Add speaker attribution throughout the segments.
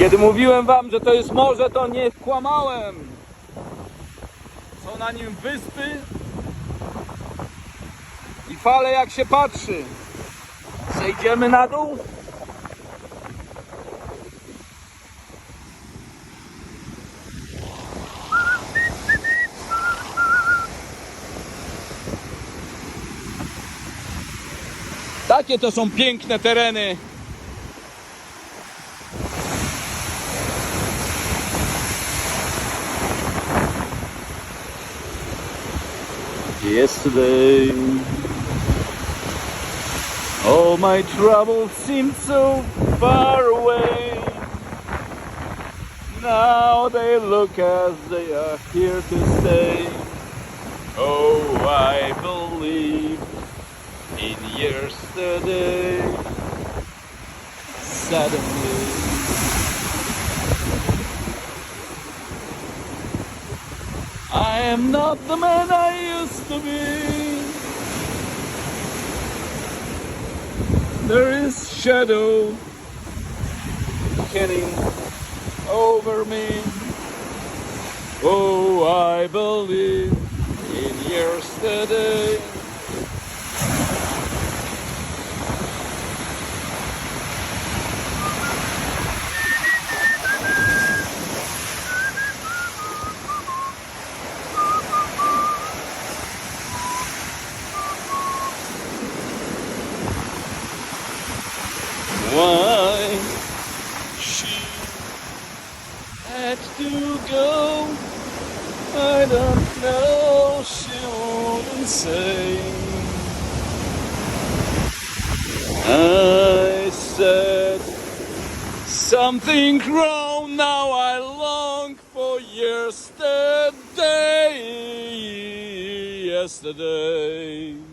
Speaker 1: Kiedy mówiłem wam, że to jest morze, to nie kłamałem. Są na nim wyspy i fale jak się patrzy. Zejdziemy na dół. Takie to są piękne tereny. Yesterday, all my troubles seemed so far away. Now they look as they are here to stay. Oh, I believe in yesterday. Suddenly. I am not the man I used to be. There is shadow hanging over me. Oh, I believe in yesterday. Why she to go? I don't know. She wouldn't say. I said something wrong. Now I long for yesterday. Yesterday.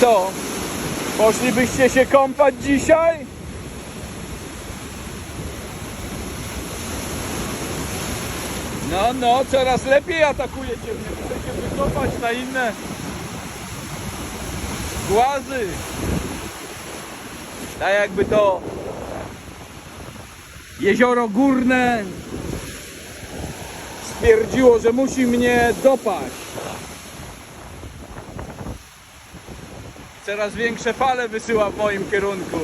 Speaker 1: Co? Poszlibyście się kąpać dzisiaj? No, no, coraz lepiej atakujecie mnie. Chcecie wykopać na inne głazy. Tak jakby to jezioro górne stwierdziło, że musi mnie dopaść. Coraz większe fale wysyła w moim kierunku.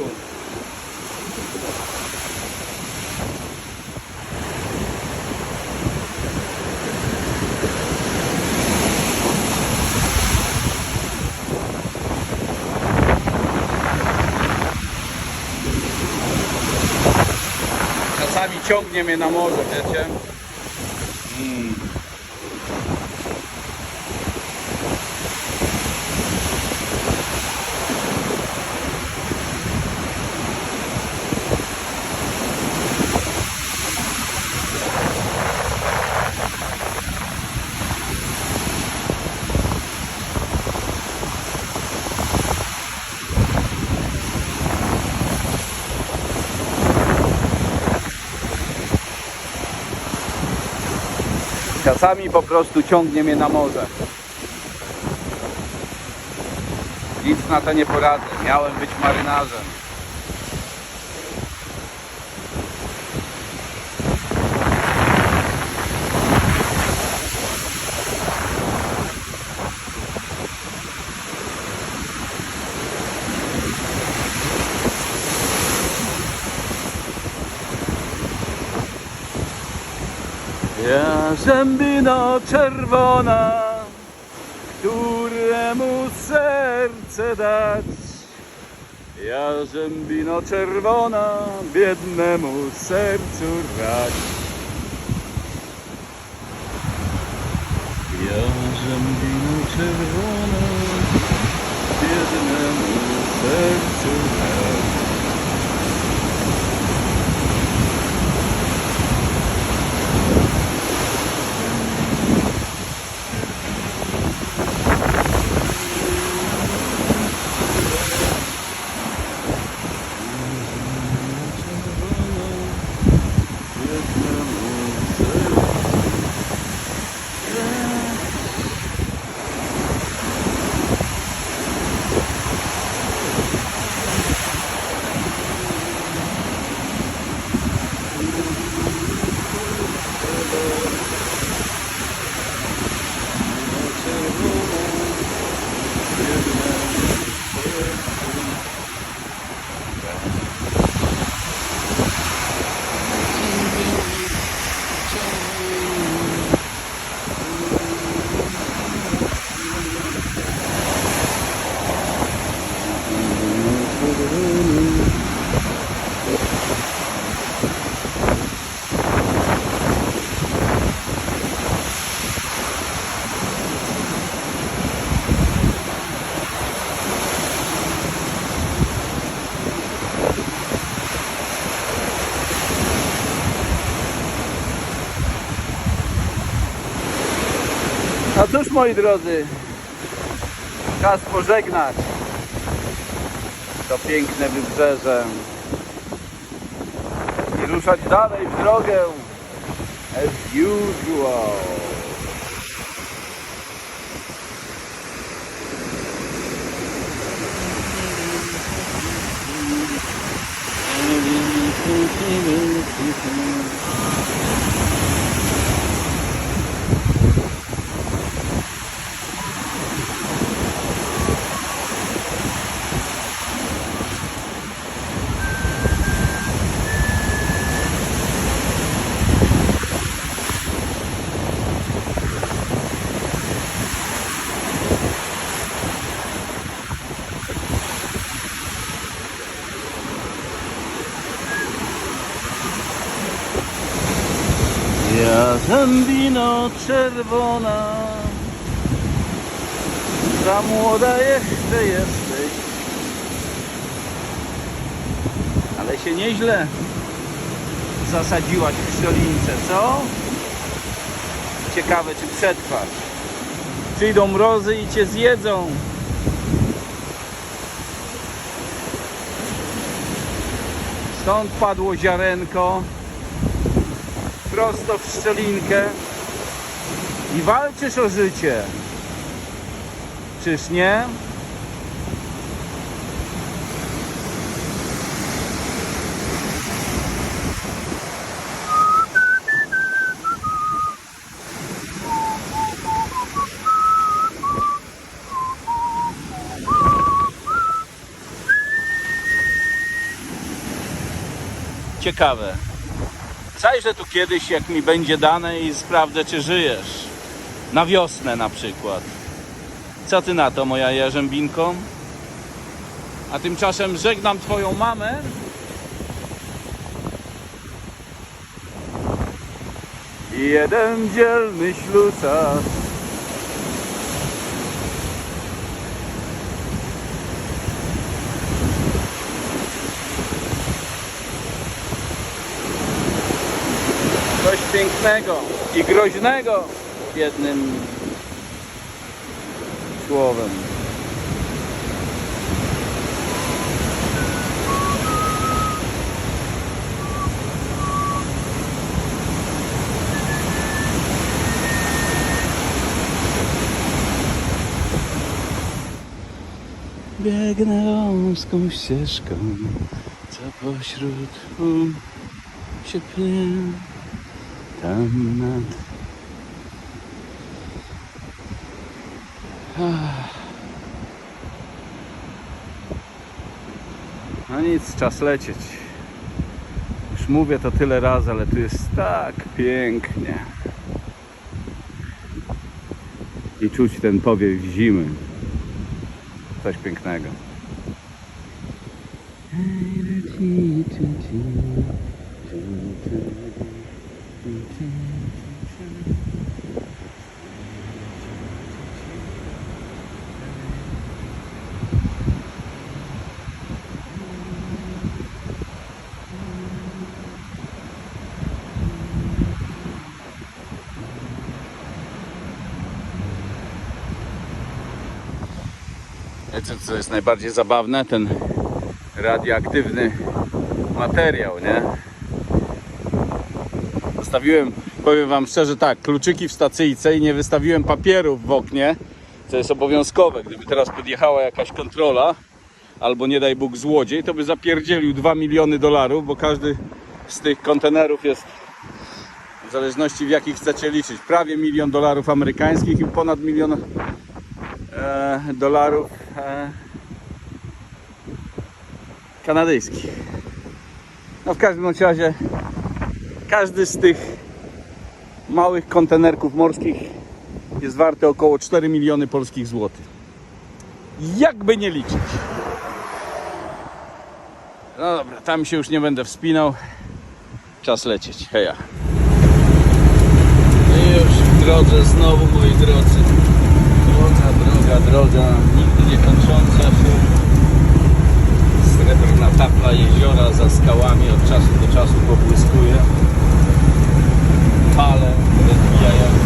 Speaker 1: Czasami ciągnie mnie na morze, wiecie? Czasami po prostu ciągnie mnie na morze. Nic na to nie poradzę. Miałem być marynarzem. Ja Jarzębina czerwona, któremu serce dać. Ja Jarzębino czerwona, biednemu sercu rać. Jarzębino czerwona, biednemu sercu rać. Moi drodzy, czas pożegnać. To piękne wybrzeże. I ruszać dalej w drogę. As usual. Jarzębino czerwona. Za młoda jeszcze jesteś. Ale się nieźle zasadziłaś w szczelince, co? Ciekawe czy przetrwasz. Przyjdą mrozy i cię zjedzą. Stąd padło ziarenko. Prosto w szczelinkę i walczysz o życie. Czyż nie? Ciekawe. Zajrzę tu kiedyś, jak mi będzie dane i sprawdzę, czy żyjesz. Na wiosnę na przykład. Co ty na to, moja jarzębinko? A tymczasem żegnam twoją mamę. Jeden dzielny ślusarz. Coś pięknego i groźnego jednym słowem. Biegnę wąską ścieżką, co pośród um się pnie tam nad. No nic, czas lecieć. Już mówię to tyle razy, ale tu jest tak pięknie. I czuć ten powiew zimy. Coś pięknego. Wiecie co jest najbardziej zabawne? Ten radioaktywny materiał, nie? Zostawiłem, powiem wam szczerze tak, kluczyki w stacyjce i nie wystawiłem papierów w oknie, co jest obowiązkowe. Gdyby teraz podjechała jakaś kontrola, albo nie daj Bóg złodziej, to by zapierdzielił 2 miliony dolarów, bo każdy z tych kontenerów jest w zależności w jakich chcecie liczyć, prawie milion dolarów amerykańskich i ponad milion e, dolarów e, kanadyjskich. No w każdym razie każdy z tych małych kontenerków morskich jest warty około 4 miliony polskich złotych. Jakby nie liczyć. No dobra, tam się już nie będę wspinał. Czas lecieć. Heja. I już w drodze znowu, moi drodzy. Droga, droga, nigdy nie kończąca się. Srebrna tafla jeziora za skałami od czasu do czasu pobłyskuje. Fale rozwijające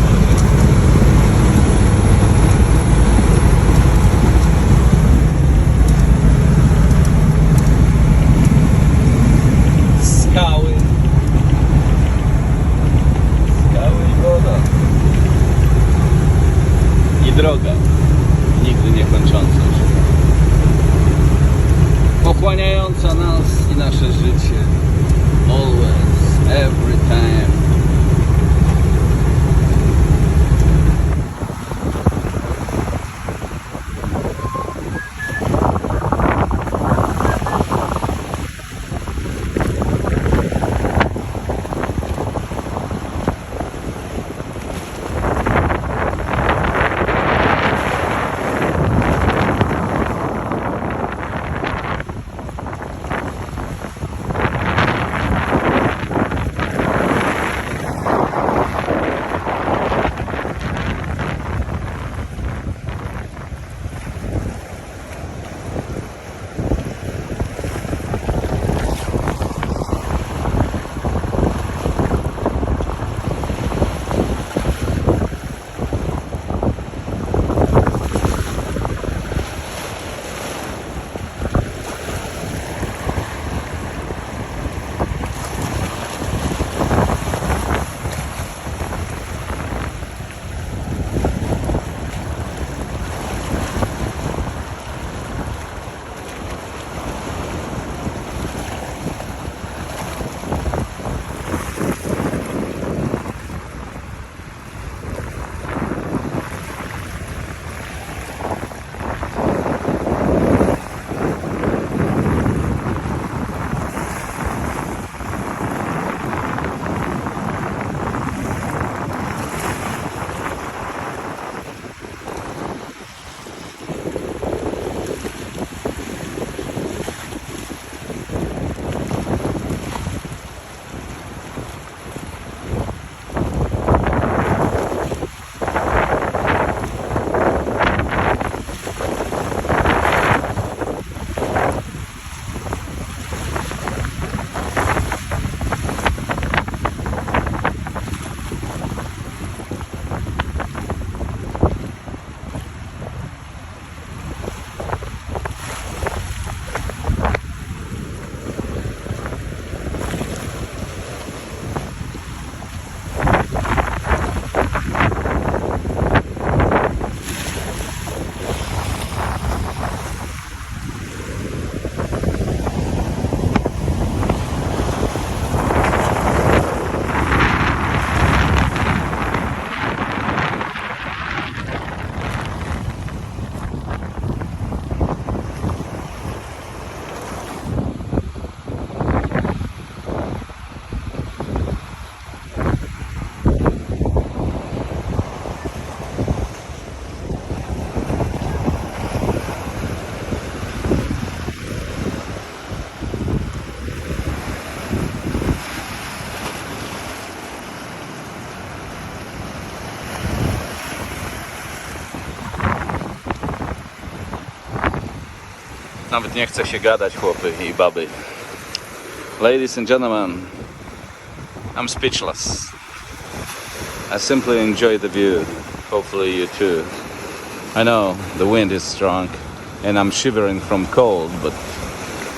Speaker 1: Nawet nie chce się gadać, chłopy i baby. Ladies and gentlemen, I'm speechless. I simply enjoy the view. Hopefully you too. I know the wind is strong. and I'm shivering from cold, but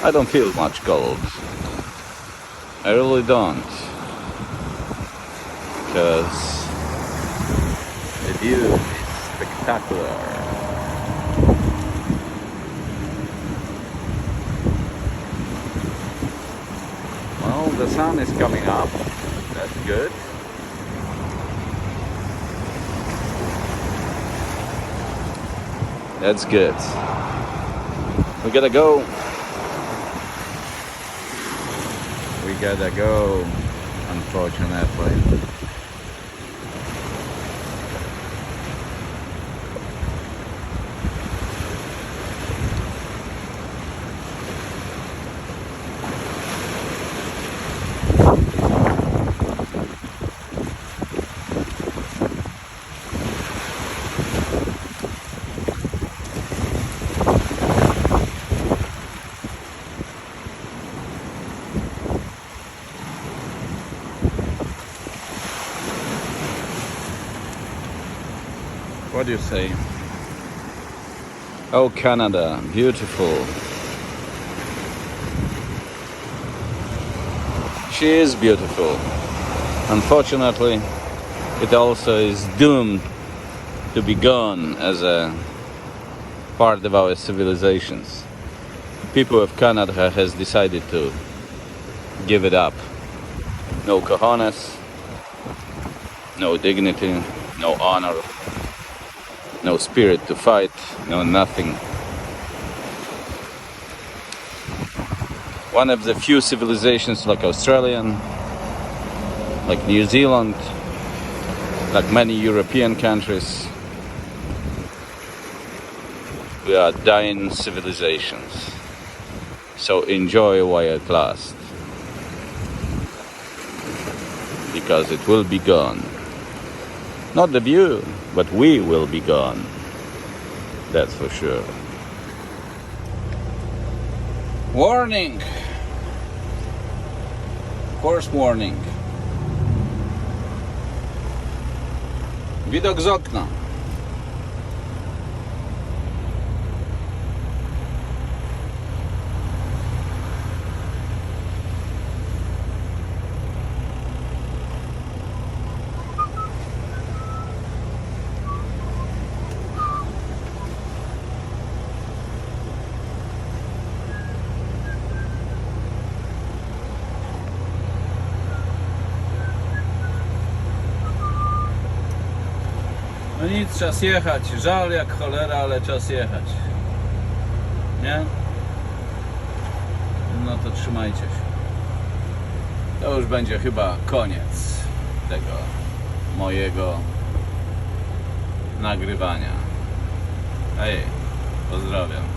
Speaker 1: I don't feel much cold. I really don't. Because the view is spectacular. The sun is coming up. That's good. That's good. We gotta go. We gotta go, unfortunately. What do you say? Oh, Canada, beautiful. She is beautiful. Unfortunately, it also is doomed to be gone as a part of our civilizations. People of Canada has decided to give it up. No cojones, no dignity, no honor, no spirit to fight, no nothing. One of the few civilizations like Australian, like New Zealand, like many European countries, we are dying civilizations. So enjoy while it lasts. Because it will be gone. Not the view, but we will be gone. That's for sure. Warning! Course warning. Widok z. nic, czas jechać. Żal jak cholera, ale czas jechać. Nie? No to trzymajcie się. To już będzie chyba koniec tego mojego nagrywania. Hej, pozdrawiam.